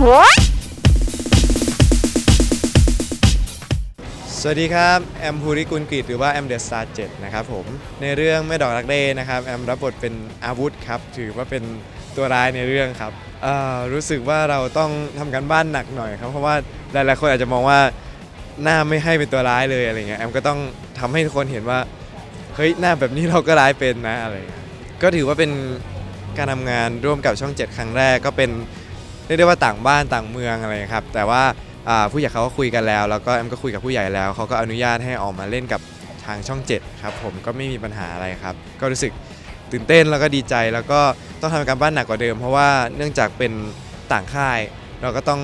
สวัสดีครับ แอมภูริกุลกฤษหรือว่าแอมเดอะสตาร์เนะครับผม ในเรื่องแม่ดอกรักเด้นะครับแอมรับบทเป็นอาวุธครับ ถือว่าเป็นตัวร้ายในเรื่องครับเอ่อรู้สึกว่าเราต้องทำการบ้านหนักหน่อยครับ เพราะว่าหลายๆคนอาจจะมองว่าหน้าไม่ให้เป็นตัวร้ายเลยอะไรเงี้ยแอมก็ต้องทำให้ทุกคนเห็นว่าเฮ้ยหน้าแบบนี้เราก็ร้ายเป็นนะอะไรเงี้ยก็ถือว่าเป็นการทำงานร่วมกับช่อง 7 ครั้งแรกก็เป็น รียกได้ว่าต่างบ้านต่างเมืองอะไรครับแต่ว่าผู้ใหญ่เขาก็คุยกันแล้ว แล้วก็แอมก็คุยกับผู้ใหญ่แล้วเขาก็อนุญาตให้ออกมาเล่นกับทางช่อง 7 ครับ ผมก็ไม่มีปัญหาอะไรครับ ก็รู้สึกตื่นเต้นแล้วก็ดีใจแล้วก็ต้องทำการบ้านหนักกว่าเดิม เพราะว่าเนื่องจากเป็นต่างค่าย เราก็ต้อง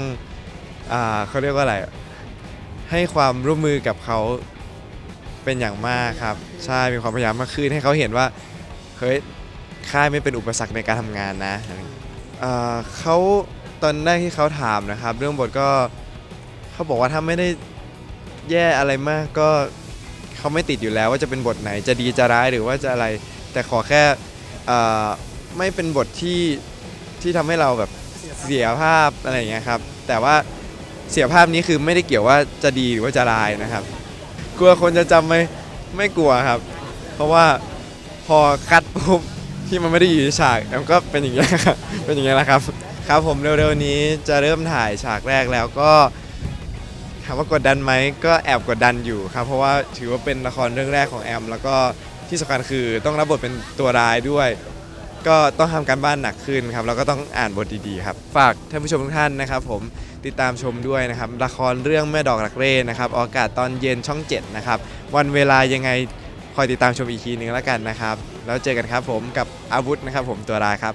อเขาเรียกว่าอะไรให้ความร่วมมือกับเขาเป็นอย่างมากครับใช่มีความพยายามมากขึ้นให้เขาเห็นว่าเฮ้ยค่ายไม่เป็นอุปสรรคในการทำงานนะเขา ตอนแรกที่เขาถามนะครับ เรื่องบทก็เขาบอกว่าถ้าไม่ได้แย่อะไรมากก็เขาไม่ติดอยู่แล้วว่าจะเป็นบทไหนจะดีจะร้ายหรือว่าจะอะไร แต่ขอแค่ไม่เป็นบทที่ที่ทำให้เราแบบเสียภาพอะไรอย่างเงี้ยครับ แต่ว่าเสียภาพนี้คือไม่ได้เกี่ยวว่าจะดีหรือว่าจะร้ายนะครับ กลัวคนจะจำไหมไม่กลัวครับ เพราะว่าพอคัดปุ๊บที่มันไม่ได้อยู่ในฉากมันก็เป็นอย่างเงี้ยครับเป็นอย่างเงี้ยแหละครับ ครับผมเร็วๆนี้จะเริ่มถ่ายฉากแรกแล้วก็ถามว่ากดดันไหมก็แอบกดดันอยู่ครับ เพราะว่าถือว่าเป็นละครเรื่องแรกของแอม แล้วก็ที่สำคัญคือต้องรับบทเป็นตัวร้ายด้วย ก็ต้องทำการบ้านหนักขึ้นครับแล้วก็ต้องอ่านบทดีๆครับฝากท่านผู้ชมทุกท่านนะครับ ผมติดตามชมด้วยนะครับละครเรื่องแม่ดอกรักเร่นะครับออกอากาศตอนเย็นช่อง7นะครับวันเวลายังไงคอยติดตามชมอีกทีนึงแล้วกันนะครับ แล้วเจอกันครับผมกับอาวุธนะครับ ผมตัวร้ายครับ